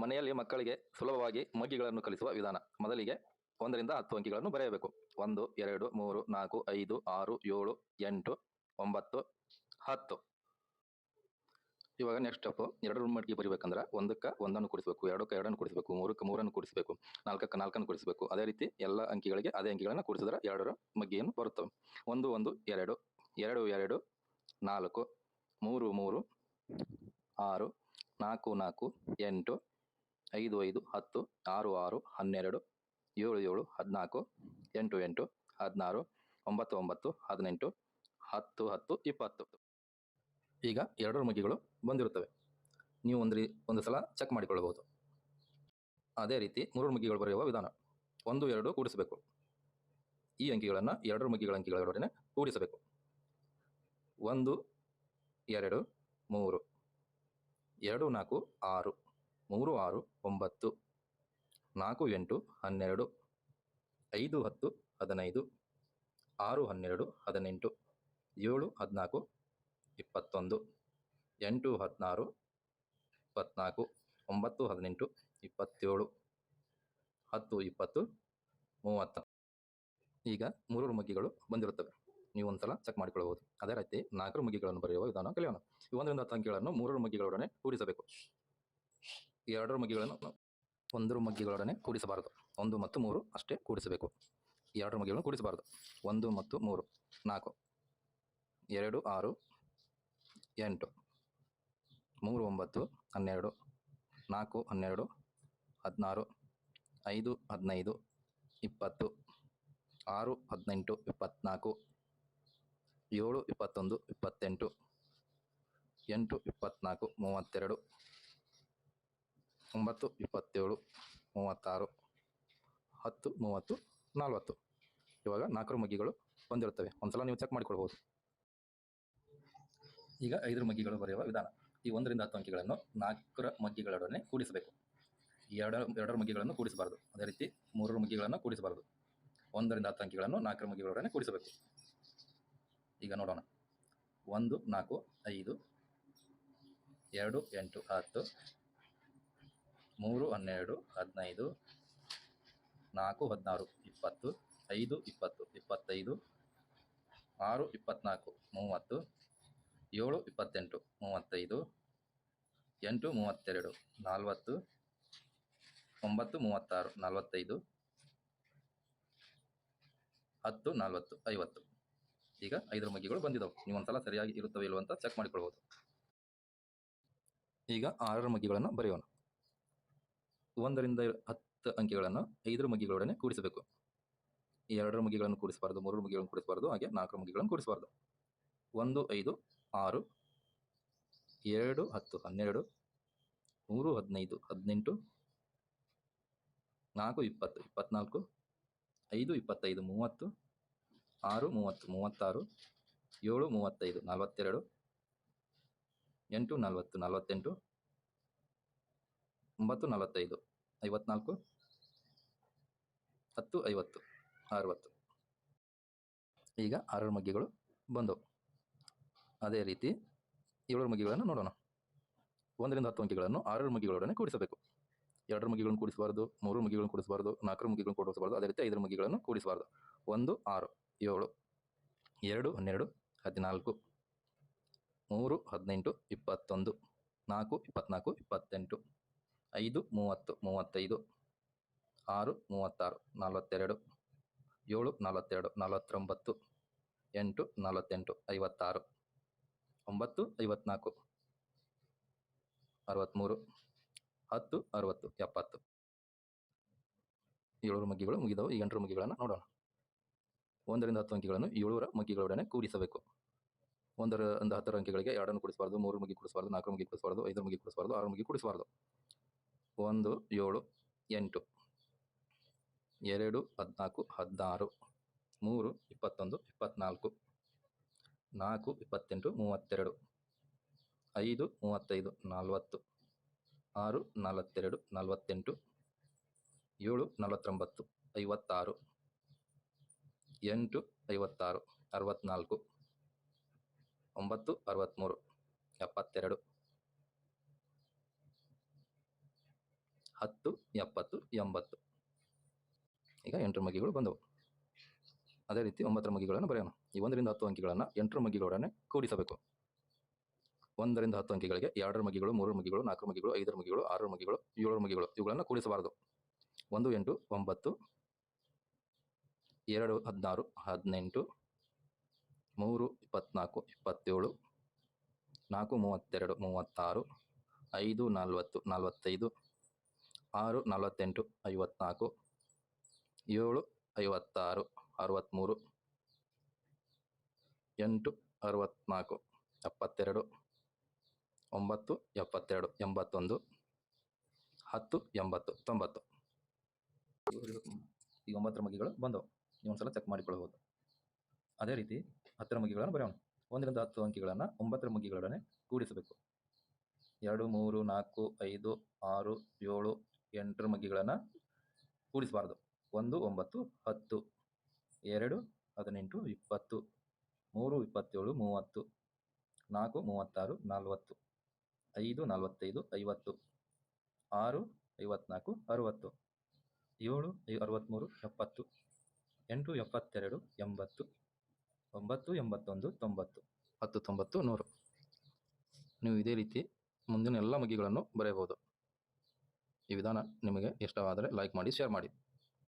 ಮನೆಯಲ್ಲಿ ಮಕ್ಕಳಿಗೆ ಸುಲಭವಾಗಿ ಮಗ್ಗಿಗಳನ್ನು ಕಲಿಸುವ ವಿಧಾನ. ಮೊದಲಿಗೆ ಒಂದರಿಂದ ಹತ್ತು ಅಂಕಿಗಳನ್ನು ಬರೆಯಬೇಕು. ಒಂದು, ಎರಡು, ಮೂರು, ನಾಲ್ಕು, ಐದು, ಆರು, ಏಳು, ಎಂಟು, ಒಂಬತ್ತು, ಹತ್ತು. ಇವಾಗ ನೆಕ್ಸ್ಟ್ ಸ್ಟೆಪ್ ಎರಡು ಮಟ್ಟಿಗೆ ಬರಿಬೇಕಂದ್ರೆ ಒಂದಕ್ಕೆ ಒಂದನ್ನು ಕೂಡಿಸಬೇಕು, ಎರಡಕ್ಕೆ ಎರಡನ್ನು ಕೂಡಿಸಬೇಕು, ಮೂರಕ್ಕೆ ಮೂರನ್ನು ಕೂಡಿಸಬೇಕು, ನಾಲ್ಕಕ್ಕೆ ನಾಲ್ಕನ್ನು ಕೂಡಿಸಬೇಕು. ಅದೇ ರೀತಿ ಎಲ್ಲ ಅಂಕಿಗಳಿಗೆ ಅದೇ ಅಂಕಿಗಳನ್ನು ಕೂಡಿಸಿದ್ರೆ ಎರಡರ ಮಗ್ಗಿಯನ್ನು ಬರುತ್ತವೆ ಒಂದು ಒಂದು, ಎರಡು ಎರಡು ಎರಡು, ನಾಲ್ಕು, ಮೂರು ಮೂರು, ಆರು, ನಾಲ್ಕು ನಾಲ್ಕು, ಎಂಟು ಐದು ಐದು ಹತ್ತು ಆರು ಆರು ಹನ್ನೆರಡು ಏಳು ಏಳು ಹದಿನಾಲ್ಕು ಎಂಟು ಎಂಟು ಹದಿನಾರು ಒಂಬತ್ತು ಒಂಬತ್ತು ಹದಿನೆಂಟು ಹತ್ತು ಹತ್ತು ಇಪ್ಪತ್ತು. ಈಗ ಎರಡರ ಮುಗಿಗಳು ಬಂದಿರುತ್ತವೆ. ನೀವು ಒಂದು ರೀ ಒಂದು ಸಲ ಚೆಕ್ ಮಾಡಿಕೊಳ್ಳಬಹುದು. ಅದೇ ರೀತಿ ಮೂರು ಮುಗಿಗಳು ಬರೆಯುವ ವಿಧಾನ. ಒಂದು, ಎರಡು ಕೂಡಿಸಬೇಕು. ಈ ಅಂಕಿಗಳನ್ನು ಎರಡರ ಮುಗಿಗಳ ಅಂಕಿಗಳೊಡನೆ ಕೂಡಿಸಬೇಕು. ಒಂದು, ಎರಡು, ಮೂರು, ಎರಡು, ನಾಲ್ಕು, ಆರು. ಮೂರು, ಆರು, ಒಂಬತ್ತು, ನಾಲ್ಕು, ಎಂಟು, ಹನ್ನೆರಡು, ಐದು, ಹತ್ತು, ಹದಿನೈದು, ಆರು, ಹನ್ನೆರಡು, ಹದಿನೆಂಟು, ಏಳು, ಹದಿನಾಲ್ಕು, ಇಪ್ಪತ್ತೊಂದು, ಎಂಟು, ಹದಿನಾರು ಇಪ್ಪತ್ತ್ನಾಲ್ಕು ಒಂಬತ್ತು, ಹದಿನೆಂಟು, ಇಪ್ಪತ್ತೇಳು, ಹತ್ತು, ಇಪ್ಪತ್ತು, ಮೂವತ್ತ. ಈಗ ಮೂರು ಮಗ್ಗಿಗಳು ಬಂದಿರುತ್ತವೆ. ನೀವು ಒಂದ್ಸಲ ಚೆಕ್ ಮಾಡಿಕೊಳ್ಳಬಹುದು. ಅದೇ ರೀತಿ ನಾಲ್ಕರ ಮಗ್ಗಿಗಳನ್ನು ಬರೆಯುವ ವಿಧಾನ ಕಲಿಯೋಣ. ಒಂದರಿಂದ ಹತ್ತು ಅಂಕಿಗಳನ್ನು ಮೂರರ ಮಗ್ಗಿಗಳೊಡನೆ ಕೂಡಿಸಬೇಕು ಎರಡರ ಮಗ್ಗಿಗಳನ್ನು ಒಂದರ ಮಗ್ಗಿಗಳೊಡನೆ ಕೂಡಿಸಬಾರದು. ಒಂದು ಮತ್ತು ಮೂರು ಅಷ್ಟೇ ಕೂಡಿಸಬೇಕು. ಎರಡರ ಮಗ್ಗಿಗಳನ್ನು ಕೂಡಿಸಬಾರದು. ಒಂದು ಮತ್ತು ಮೂರು. ನಾಲ್ಕು. ಎರಡು, ಆರು, ಎಂಟು. ಮೂರು, ಒಂಬತ್ತು, ಹನ್ನೆರಡು. ನಾಲ್ಕು, ಹನ್ನೆರಡು. ಹದಿನಾರು. ಐದು, ಹದಿನೈದು. ಇಪ್ಪತ್ತು. ಆರು, ಹದಿನೆಂಟು, ಇಪ್ಪತ್ತ್ನಾಲ್ಕು. ಏಳು, ಇಪ್ಪತ್ತೊಂದು, ಇಪ್ಪತ್ತೆಂಟು. ಎಂಟು, ಇಪ್ಪತ್ತ್ನಾಲ್ಕು, ಮೂವತ್ತೆರಡು. ಒಂಬತ್ತು, ಇಪ್ಪತ್ತೇಳು, ಮೂವತ್ತಾರು, ಹತ್ತು, ಮೂವತ್ತು, ನಲ್ವತ್ತು. ಇವಾಗ ನಾಲ್ಕರ ಮಗ್ಗಿಗಳು ಬಂದಿರುತ್ತವೆ. ಒಂದ್ಸಲ ನೀವು ಚೆಕ್ ಮಾಡಿಕೊಳ್ಬೋದು ಈಗ ಐದರ ಮಗ್ಗಿಗಳು ಬರೆಯುವ ವಿಧಾನ. ಈ ಒಂದರಿಂದ ಹತ್ತು ಅಂಕಿಗಳನ್ನು ನಾಲ್ಕರ ಮಗ್ಗಿಗಳೊಡನೆ ಕೂಡಿಸಬೇಕು. ಎರಡರ ಎರಡರ ಮಗ್ಗಿಗಳನ್ನು ಕೂಡಿಸಬಾರದು. ಅದೇ ರೀತಿ ಮೂರರ ಮಗ್ಗಿಗಳನ್ನು ಕೂಡಿಸಬಾರದು. ಒಂದರಿಂದ ಹತ್ತು ಅಂಕಿಗಳನ್ನು ನಾಲ್ಕರ ಮಗ್ಗಿಗಳೊಡನೆ ಕೂಡಿಸಬೇಕು. ಈಗ ನೋಡೋಣ. ಒಂದು, ನಾಲ್ಕು, ಐದು, ಎರಡು, ಎಂಟು, ಹತ್ತು ಮೂರು, ಹನ್ನೆರಡು, ಹದಿನೈದು, ನಾಲ್ಕು, ಹದಿನಾರು, ಇಪ್ಪತ್ತು, ಐದು, ಇಪ್ಪತ್ತು, ಇಪ್ಪತ್ತೈದು, ಆರು ಇಪ್ಪತ್ತ್ನಾಲ್ಕು ಮೂವತ್ತು, ಏಳು, ಇಪ್ಪತ್ತೆಂಟು, ಮೂವತ್ತೈದು, ಎಂಟು, ಮೂವತ್ತೆರಡು, ನಲವತ್ತು, ಒಂಬತ್ತು, ಮೂವತ್ತಾರು, ನಲವತ್ತೈದು, ಹತ್ತು, ನಲವತ್ತು, ಐವತ್ತು. ಈಗ ಐದರ ಮಗ್ಗಿಗಳು ಬಂದಿದ್ದವು ನೀವು ಒಂದ್ಸಲ ಸರಿಯಾಗಿ ಇರುತ್ತವೆ ಇಲ್ಲವಂತ ಚೆಕ್ ಮಾಡಿಕೊಳ್ಬೋದು. ಈಗ ಆರರ ಮಗ್ಗಿಗಳನ್ನು ಬರೆಯೋಣ. ಒಂದರಿಂದ ಹತ್ತು ಅಂಕಿಗಳನ್ನು ಐದರ ಮುಗಿಗಳೊಡನೆ ಕೂಡಿಸಬೇಕು. ಎರಡರ ಮುಗಿಗಳನ್ನು ಕೂಡಿಸಬಾರ್ದು, ಮೂರರ ಮುಗಿಗಳನ್ನು ಕೂಡಿಸಬಾರ್ದು, ಹಾಗೆ ನಾಲ್ಕರ ಮುಗಿಗಳನ್ನು ಕೂಡಿಸಬಾರ್ದು. ಒಂದು, ಐದು, ಆರು, ಎರಡು, ಹತ್ತು, ಹನ್ನೆರಡು, ಮೂರು, ಹದಿನೈದು, ಹದಿನೆಂಟು, ನಾಲ್ಕು, ಇಪ್ಪತ್ತು, ಇಪ್ಪತ್ನಾಲ್ಕು, ಐದು, ಇಪ್ಪತ್ತೈದು, ಮೂವತ್ತು, ಆರು, ಮೂವತ್ತು, ಮೂವತ್ತಾರು, ಏಳು, ಮೂವತ್ತೈದು, ನಲವತ್ತೆರಡು, ಎಂಟು, ನಲವತ್ತು, ನಲವತ್ತೆಂಟು ಒಂಬತ್ತು ನಲವತ್ತೈದು, ಐವತ್ನಾಲ್ಕು, ಹತ್ತು, ಐವತ್ತು, ಅರವತ್ತು. ಈಗ ಆರರ ಮಗ್ಗಿಗಳು ಬಂದವು. ಅದೇ ರೀತಿ ಏಳರ ಮಗ್ಗಿಗಳನ್ನು ನೋಡೋಣ. ಒಂದರಿಂದ ಹತ್ತು ಅಂಕಿಗಳನ್ನು ಆರರ ಮಗ್ಗಿಗಳೊಡನೆ ಕೂಡಿಸಬೇಕು. ಎರಡರ ಮಗ್ಗಿಗಳನ್ನು ಕೂಡಿಸಬಾರ್ದು ಮೂರು ಮಗ್ಗಿಗಳನ್ನು ಕೂಡಿಸಬಾರ್ದು, ನಾಲ್ಕರ ಮಗ್ಗಿಗಳನ್ನು ಕೂಡಿಸಬಾರ್ದು, ಅದೇ ರೀತಿ ಐದರ ಮಗ್ಗಿಗಳನ್ನು ಕೂಡಿಸಬಾರ್ದು. ಒಂದು, ಆರು, ಏಳು, ಎರಡು, ಹನ್ನೆರಡು, ಹದಿನಾಲ್ಕು, ಮೂರು, ಹದಿನೆಂಟು, ಇಪ್ಪತ್ತೊಂದು, ನಾಲ್ಕು, ಇಪ್ಪತ್ನಾಲ್ಕು, ಇಪ್ಪತ್ತೆಂಟು. ಐದು, ಮೂವತ್ತು, ಮೂವತ್ತೈದು, ಆರು, ಮೂವತ್ತಾರು, ನಲವತ್ತೆರಡು, ಏಳು, ನಲವತ್ತೆರಡು, ನಲವತ್ತೊಂಬತ್ತು, ಎಂಟು, ನಲವತ್ತೆಂಟು, ಐವತ್ತಾರು, ಒಂಬತ್ತು, ಐವತ್ನಾಲ್ಕು, ಅರವತ್ತ್ಮೂರು, ಹತ್ತು, ಅರವತ್ತು, ಎಪ್ಪತ್ತು. ಏಳೂರು ಮಗ್ಗಿಗಳು ಮುಗಿದವು. ಈ ಎಂಟು ಮಗ್ಗಿಗಳನ್ನು ನೋಡೋಣ. ಒಂದರಿಂದ ಹತ್ತು ಅಂಕಿಗಳನ್ನು ಏಳರ ಮಗ್ಗಿಗಳೊಡನೆ ಕೂಡಿಸಬೇಕು. ಒಂದರ, ಒಂದು ಹತ್ತರ ಅಂಕಿಗಳಿಗೆ ಎರಡನ್ನು ಕೂಡಿಸಬಾರ್ದು, ಮೂರು ಮಗ್ಗಿ ಕೂಡಿಸಬಾರ್ದು, ನಾಲ್ಕು ಮಗ್ಗಿ ಕೂಡಿಸಬಾರ್ದು ಐದರ ಮಗ್ಗಿ ಕೂಡಿಸಬಾರ್ದು, ಆರು ಮಗ್ಗಿ ಕೂಡಿಸಬಾರ್ದು. ಒಂದು, ಏಳು, ಎಂಟು, ಎರಡು, ಹದಿನಾಲ್ಕು, ಹದಿನಾರು, ಮೂರು, ಇಪ್ಪತ್ತೊಂದು ಇಪ್ಪತ್ತ್ನಾಲ್ಕು ನಾಲ್ಕು, ಇಪ್ಪತ್ತೆಂಟು, ಮೂವತ್ತೆರಡು, ಐದು, ಮೂವತ್ತೈದು, ನಲವತ್ತು, ಆರು, ನಲವತ್ತೆರಡು, ನಲವತ್ತೆಂಟು, ಏಳು, ನಲವತ್ತೊಂಬತ್ತು, ಐವತ್ತಾರು, ಎಂಟು, ಐವತ್ತಾರು ಅರವತ್ತ್ನಾಲ್ಕು ಒಂಬತ್ತು ಅರವತ್ತ್ಮೂರು ಎಪ್ಪತ್ತೆರಡು. ಹತ್ತು, ಎಪ್ಪತ್ತು, ಎಂಬತ್ತು. ಈಗ ಎಂಟರ ಮಗ್ಗಿಗಳು ಬಂದವು. ಅದೇ ರೀತಿ ಒಂಬತ್ತರ ಮಗ್ಗಿಗಳನ್ನು ಬರೆಯೋಣ. ಈ ಒಂದರಿಂದ ಹತ್ತು ಅಂಕಿಗಳನ್ನು ಎಂಟರ ಮಗ್ಗಿಗಳೊಡನೆ ಕೂಡಿಸಬೇಕು. ಒಂದರಿಂದ ಹತ್ತು ಅಂಕಿಗಳಿಗೆ ಎರಡರ ಮಗ್ಗಿಗಳು ಮೂರರ ಮಗ್ಗಿಗಳು ನಾಲ್ಕರ ಮಗ್ಗಿಗಳು ಐದರ ಮಗ್ಗಿಗಳು ಆರರ ಮಗ್ಗಿಗಳು ಏಳರ ಮಗ್ಗಿಗಳು ಇವುಗಳನ್ನು ಕೂಡಿಸಬಾರದು. ಒಂದು, ಎಂಟು, ಒಂಬತ್ತು, ಎರಡು, ಹದಿನಾರು, ಹದಿನೆಂಟು, ಮೂರು ಇಪ್ಪತ್ನಾಲ್ಕು ಇಪ್ಪತ್ತೇಳು, ನಾಲ್ಕು, ಮೂವತ್ತೆರಡು, ಮೂವತ್ತಾರು, ಐದು, ನಲವತ್ತು, ನಲವತ್ತೈದು ಆರು, ನಲವತ್ತೆಂಟು, ಐವತ್ನಾಲ್ಕು, ಏಳು, ಐವತ್ತಾರು ಅರವತ್ತ್ಮೂರು ಎಂಟು ಅರವತ್ತ್ನಾಲ್ಕು ಎಪ್ಪತ್ತೆರಡು, ಒಂಬತ್ತು, ಎಪ್ಪತ್ತೆರಡು, ಎಂಬತ್ತೊಂದು, ಹತ್ತು, ಎಂಬತ್ತು, ತೊಂಬತ್ತು. ಈಗ ಒಂಬತ್ತರ ಮಗಿಗಳು ಬಂದವು. ನೀವು ಒಂದ್ಸಲ ಚೆಕ್ ಮಾಡಿಕೊಳ್ಳಬಹುದು. ಅದೇ ರೀತಿ ಹತ್ತರ ಮಗಿಗಳನ್ನು ಬರೆಯೋಣ. ಒಂದರಿಂದ ಹತ್ತು ಅಂಕಿಗಳನ್ನು ಒಂಬತ್ತರ ಮಗಿಗಳೊಡನೆ ಕೂಡಿಸಬೇಕು. ಎರಡು, ಮೂರು, ನಾಲ್ಕು, ಐದು, ಆರು, ಏಳು ಎಂಟರ ಮಗ್ಗಿಗಳನ್ನು ಕೂಡಿಸಬಾರ್ದು. ಒಂದು, ಒಂಬತ್ತು, ಹತ್ತು, ಎರಡು, ಹದಿನೆಂಟು, ಇಪ್ಪತ್ತು, ಮೂರು, ಇಪ್ಪತ್ತೇಳು, ಮೂವತ್ತು, ನಾಲ್ಕು, ಮೂವತ್ತಾರು, ನಲವತ್ತು, ಐದು, ನಲವತ್ತೈದು, ಐವತ್ತು, ಆರು, ಐವತ್ನಾಲ್ಕು, ಅರುವತ್ತು, ಏಳು ಅರವತ್ತ್ಮೂರು ಎಪ್ಪತ್ತು, ಎಂಟು, ಎಪ್ಪತ್ತೆರಡು, ಎಂಬತ್ತು, ಒಂಬತ್ತು, ಎಂಬತ್ತೊಂದು, ತೊಂಬತ್ತು, ಹತ್ತು, ತೊಂಬತ್ತು, ನೂರು. ನೀವು ಇದೇ ರೀತಿ ಮುಂದಿನ ಎಲ್ಲ ಮಗ್ಗಿಗಳನ್ನು ಬರೆಯಬಹುದು. ಈ ವಿಧಾನ ನಿಮಗೆ ಇಷ್ಟವಾದರೆ ಲೈಕ್ ಮಾಡಿ ಶೇರ್ ಮಾಡಿ.